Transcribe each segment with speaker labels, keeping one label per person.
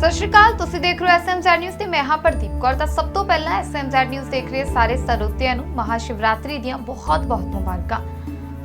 Speaker 1: ਸਤਿ ਸ਼੍ਰੀ ਅਕਾਲ, ਤੁਸੀਂ ਦੇਖ ਰਹੇ ਹੋ ਐਸਐਮਜ਼ੈਡ ਨਿਊਜ਼ ਤੇ ਮੈਂ ਹਾਂ ਪ੍ਰਦੀਪ ਕੌਰ। ਤਾਂ ਸਭ ਤੋਂ ਪਹਿਲਾਂ ਐਸਐਮਜ਼ੈਡ ਨਿਊਜ਼ ਦੇਖ ਰਹੇ ਸਾਰੇ ਸਰੋਤਿਆਂ ਨੂੰ ਮਹਾਸ਼ਿਵਰਾਤਰੀ ਦੀਆਂ ਬਹੁਤ-ਬਹੁਤ ਮੁਬਾਰਕਾਂ।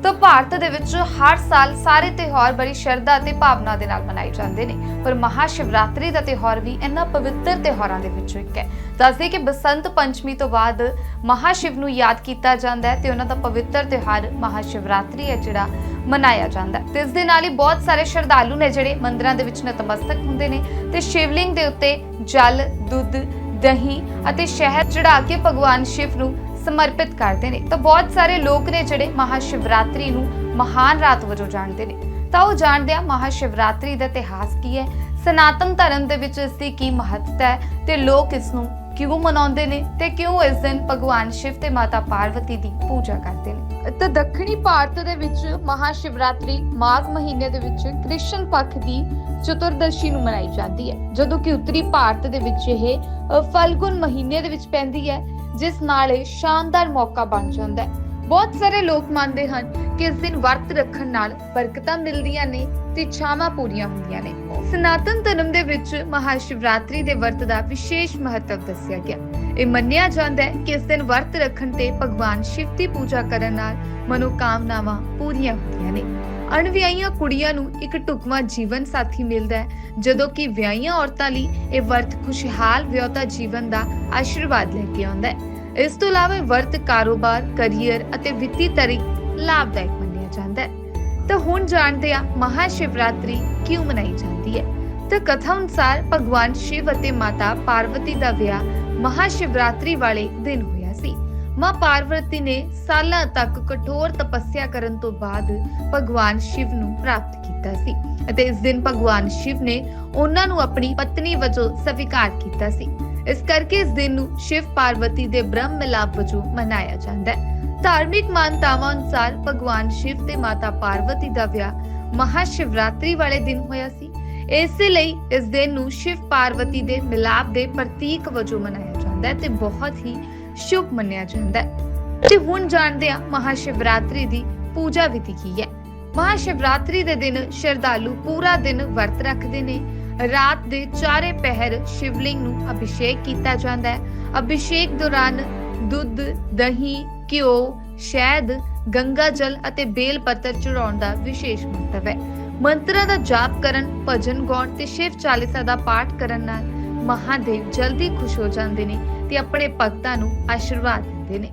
Speaker 1: ਤਾਂ ਭਾਰਤ ਦੇ ਵਿੱਚ ਹਰ ਸਾਲ ਸਾਰੇ ਤਿਉਹਾਰ ਬੜੀ ਸ਼ਰਧਾ ਅਤੇ ਭਾਵਨਾ ਦੇ ਨਾਲ ਮਨਾਏ ਜਾਂਦੇ ਨੇ। ਪਰ ਮਹਾਸ਼ਿਵਰਾਤਰੀ ਦਾ ਤਿਉਹਾਰ ਵੀ ਇਹਨਾਂ ਪਵਿੱਤਰ ਤਿਉਹਾਰਾਂ ਦੇ ਵਿੱਚੋਂ ਇੱਕ ਹੈ। ਦੱਸਦੇ ਕਿ ਬਸੰਤ ਪੰਚਮੀ ਤੋਂ ਬਾਅਦ ਮਹਾਸ਼ਿਵ ਨੂੰ ਯਾਦ ਕੀਤਾ ਜਾਂਦਾ ਹੈ ਤੇ ਉਹਨਾਂ ਦਾ ਪਵਿੱਤਰ ਤਿਉਹਾਰ ਮਹਾਸ਼ਿਵਰਾਤਰੀ ਹੈ ਜਿਹੜਾ ਮਨਾਇਆ ਜਾਂਦਾ ਹੈ। ਤੇ ਇਸ ਦੇ ਨਾਲ ਹੀ ਬਹੁਤ ਸਾਰੇ ਸ਼ਰਧਾਲੂ ਨੇ ਜਿਹੜੇ ਮੰਦਰਾਂ ਦੇ ਵਿੱਚ ਨਤਮਸਤਕ ਹੁੰਦੇ ਨੇ ਤੇ ਸ਼ਿਵਲਿੰਗ ਦੇ ਉੱਤੇ ਜਲ, ਦੁੱਧ, ਦਹੀਂ ਅਤੇ ਸ਼ਹਿਦ ਚੜਾ ਕੇ ਭਗਵਾਨ ਸ਼ਿਵ ਨੂੰ ਸਮਰਪਿਤ ਕਰਦੇ ਨੇ। ਤਾਂ ਬਹੁਤ ਸਾਰੇ ਲੋਕ ਨੇ ਜਿਹੜੇ ਮਹਾਸ਼ਿਵਰਾਤਰੀ ਨੂੰ ਮਹਾਨ ਰਾਤ ਵਜੋਂ ਜਾਣਦੇ ਨੇ। ਤਾਂ ਉਹ ਜਾਣਦੇ ਆ ਮਹਾ ਸ਼ਿਵਰਾਤਰੀ ਦਾ ਇਤਿਹਾਸ ਕੀ ਹੈ। ਸਨਾਤਨ ਧਰਮ ਦੇ ਵਿੱਚ ਇਸ ਦੀ ਕੀ ਮਹੱਤਤਾ ਹੈ ਤੇ ਲੋਕ ਇਸ ਨੂੰ ਕਿਉਂ ਮਨਾਉਂਦੇ ਨੇ ਤੇ ਕਿਉਂ ਇਸ ਦਿਨ ਭਗਵਾਨ ਸ਼ਿਵ ਤੇ ਮਾਤਾ ਪਾਰਵਤੀ ਦੀ ਪੂਜਾ ਕਰਦੇ ਨੇ? ਤਾਂ ਦੱਖਣੀ ਭਾਰਤ ਦੇ ਵਿੱਚ ਮਹਾ ਸ਼ਿਵਰਾਤਰੀ ਮਾਘ ਮਹੀਨੇ ਦੇ ਵਿੱਚ ਕ੍ਰਿਸ਼ਨ ਪੱਖ ਦੀ ਚਤੁਰਦਸ਼ੀ ਨੂੰ ਮਨਾਈ ਜਾਂਦੀ ਹੈ। ਜਦੋਂ ਕਿ ਉੱਤਰੀ ਭਾਰਤ ਦੇ ਵਿੱਚ ਇਹ ਅ, ਫਲਗੁਨ ਮਹੀਨੇ ਦੇ ਵਿੱਚ ਪੈਂਦੀ ਹੈ। ਜਿਸ ਨਾਲ ਇਹ ਸ਼ਾਨਦਾਰ ਮੌਕਾ ਬਣ ਜਾਂਦਾ ਹੈ। ਬਹੁਤ ਸਾਰੇ ਲੋਕ ਮੰਨਦੇ ਹਨ ਕਿ ਇਸ ਦਿਨ ਵਰਤ ਰੱਖਣ ਨਾਲ ਬਰਕਤਾਂ ਮਿਲਦੀਆਂ ਨੇ ਤੇ ਇੱਛਾਵਾਂ ਪੂਰੀਆਂ ਹੁੰਦੀਆਂ ਨੇ। ਸਨਾਤਨ ਧਰਮ ਦੇ ਵਿੱਚ ਮਹਾ ਸ਼ਿਵਰਾਤਰੀ ਦੇ ਵਰਤ ਦਾ ਵਿਸ਼ੇਸ਼ ਮਹੱਤਵ ਦੱਸਿਆ ਗਿਆ। ਇਹ ਮੰਨਿਆ ਜਾਂਦਾ ਹੈ ਕਿ ਇਸ ਦਿਨ ਵਰਤ ਰੱਖਣ ਤੇ ਭਗਵਾਨ ਸ਼ਿਵ ਦੀ ਪੂਜਾ ਕਰਨ ਨਾਲ ਮਨੋਕਾਮਨਾਵਾਂ ਪੂਰੀਆਂ ਹੁੰਦੀਆਂ ਨੇ। ਅਣਵਿਆਹੀਆਂ ਕੁੜੀਆਂ ਨੂੰ ਇੱਕ ਢੁਕਵਾਂ ਜੀਵਨ ਸਾਥੀ ਮਿਲਦਾ ਹੈ, ਜਦੋਂ ਕਿ ਵਿਆਹੀਆਂ ਔਰਤਾਂ ਲਈ ਇਹ ਵਰਤ ਖੁਸ਼ਹਾਲ ਵਿਆਹਤਾ ਜੀਵਨ ਦਾ ਆਸ਼ੀਰਵਾਦ ਲੈ ਕੇ ਆਉਂਦਾ ਹੈ। ਇਸ ਤੋਂ ਇਲਾਵਾ ਵਰਤ ਕਾਰੋਬਾਰ, ਕੈਰੀਅਰ ਅਤੇ ਵਿੱਤੀ ਤਰੀਕ ਲਾਭਦਾਇਕ ਮੰਨਿਆ ਜਾਂਦਾ ਹੈ। ਤਾਂ ਹੁਣ ਜਾਣਦੇ ਆ ਮਹਾਸ਼ਿਵਰਾਤਰੀ ਕਿਉਂ ਮਨਾਈ ਜਾਂਦੀ ਹੈ। ਤਾਂ ਕਥਾ ਅਨੁਸਾਰ ਭਗਵਾਨ ਸ਼ਿਵ ਅਤੇ ਮਾਤਾ ਪਾਰਵਤੀ ਦਾ ਵਿਆਹ ਮਹਾ ਸ਼ਿਵਰਾਤਰੀ ਵਾਲੇ ਦਿਨ ਹੋਇਆ ਸੀ। ਮਾਂ ਪਾਰਵਤੀ ਨੇ ਸਾਲਾਂ ਤੱਕ ਕਠੋਰ ਤਪੱਸਿਆ ਕਰਨ ਤੋਂ ਬਾਅਦ ਭਗਵਾਨ ਸ਼ਿਵ ਨੂੰ ਪ੍ਰਾਪਤ ਕੀਤਾ ਸੀ ਅਤੇ ਇਸ ਦਿਨ ਭਗਵਾਨ ਸ਼ਿਵ ਨੇ ਉਹਨਾਂ ਨੂੰ ਆਪਣੀ ਪਤਨੀ ਵਜੋਂ ਸਵੀਕਾਰ ਕੀਤਾ ਸੀ। ਇਸ ਕਰਕੇ ਇਸ ਦਿਨ ਨੂੰ ਸ਼ਿਵ ਪਾਰਵਤੀ ਦੇ ਬ੍ਰਹਮ ਮਿਲਾਪ ਵਜੋਂ ਮਨਾਇਆ ਜਾਂਦਾ ਹੈ। ਧਾਰਮਿਕ ਮਾਨਤਾਵਾਂ ਅਨੁਸਾਰ ਭਗਵਾਨ ਸ਼ਿਵ ਤੇ ਮਾਤਾ ਪਾਰਵਤੀ ਦਾ ਵਿਆਹ ਮਹਾ ਸ਼ਿਵਰਾਤਰੀ ਵਾਲੇ ਦਿਨ ਹੋਇਆ ਸੀ। ਇਸੇ ਲਈ ਇਸ ਦਿਨ ਨੂੰ ਸ਼ਿਵ ਪਾਰਵਤੀ ਦੇ ਮਿਲਾਪ ਦੇ ਪ੍ਰਤੀਕ ਵਜੋਂ ਮਨਾਇਆ ਜਾਂਦਾ ਹੈ ਤੇ ਬਹੁਤ ਹੀ ਸ਼ੁਭ ਮੰਨਿਆ ਜਾਂਦਾ ਹੈ। ਤੇ ਹੁਣ ਜਾਣਦੇ ਹਾਂ ਮਹਾਸ਼ਿਵਰਾਤਰੀ ਦੀ ਪੂਜਾ ਵਿਧੀ ਕੀ ਹੈ। ਮਹਾਸ਼ਿਵਰਾਤਰੀ ਦੇ ਦਿਨ ਸ਼ਰਧਾਲੂ ਪੂਰਾ ਦਿਨ ਵਰਤ ਰੱਖਦੇ ਨੇ। ਰਾਤ ਦੇ ਚਾਰੇ ਪਹਿਰ ਸ਼ਿਵਲਿੰਗ ਨੂੰ ਅਭਿਸ਼ੇਕ ਕੀਤਾ ਜਾਂਦਾ ਹੈ। ਅਭਿਸ਼ੇਕ ਦੌਰਾਨ ਦੁੱਧ, ਦਹੀਂ, ਘਿਓ, ਸ਼ਹਿਦ, ਗੰਗਾ ਜਲ ਅਤੇ ਬੇਲ ਪੱਤਰ ਚੜਾਉਣ ਦਾ ਵਿਸ਼ੇਸ਼ ਮਹੱਤਵ ਹੈ। ਮੰਤਰਾਂ ਦਾ ਜਾਪ ਕਰਨ, ਭਜਨ ਗਾਉਣ ਤੇ ਸ਼ਿਵ ਚਾਲੀਸਾ ਦਾ ਪਾਠ ਕਰਨ ਨਾਲ ਮਹਾਦੇਵ ਜਲਦੀ ਖੁਸ਼ ਹੋ ਜਾਂਦੇ ਨੇ ਤੇ ਆਪਣੇ ਭਗਤਾਂ ਨੂੰ ਆਸ਼ੀਰਵਾਦ ਦਿੰਦੇ ਨੇ।